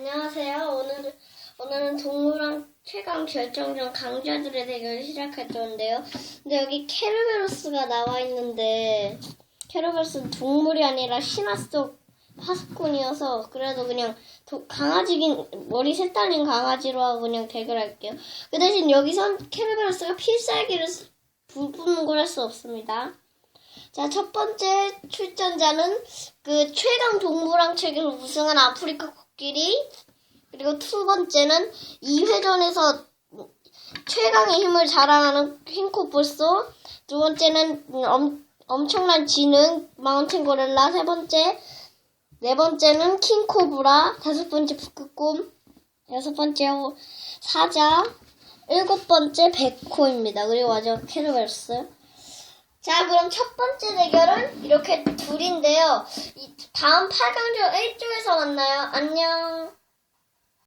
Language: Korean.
안녕하세요. 오늘은 오늘은 동물원 최강 결정전 강자들의 대결을 시작할 건데요. 근데 여기 캐르베로스가 나와 있는데 캐르베로스는 동물이 아니라 신화 속 파수꾼이어서 그래도 그냥 도- 강아지긴 머리 색 달린 강아지로 하고 그냥 대결할게요. 그 대신 여기선 캐르베로스가 필살기를 쓰- 부푸는 걸할수 없습니다. 자, 첫 번째 출전자는 그 최강 동물왕 책을 우승한 아프리카 코 끼리. 그리고 두 번째는 2회전에서 최강의 힘을 자랑하는 킹코뿔소. 두 번째는 엄, 엄청난 지능 마운틴 고릴라. 세 번째, 네 번째는 킹코브라. 다섯 번째 북극곰. 여섯 번째 호- 사자. 일곱 번째 백호입니다. 그리고 마지막 캐르베르스. 자, 그럼 첫 번째 대결은 이렇게 둘인데요. 이 다음 8강전 1조에서 만나요. 안녕.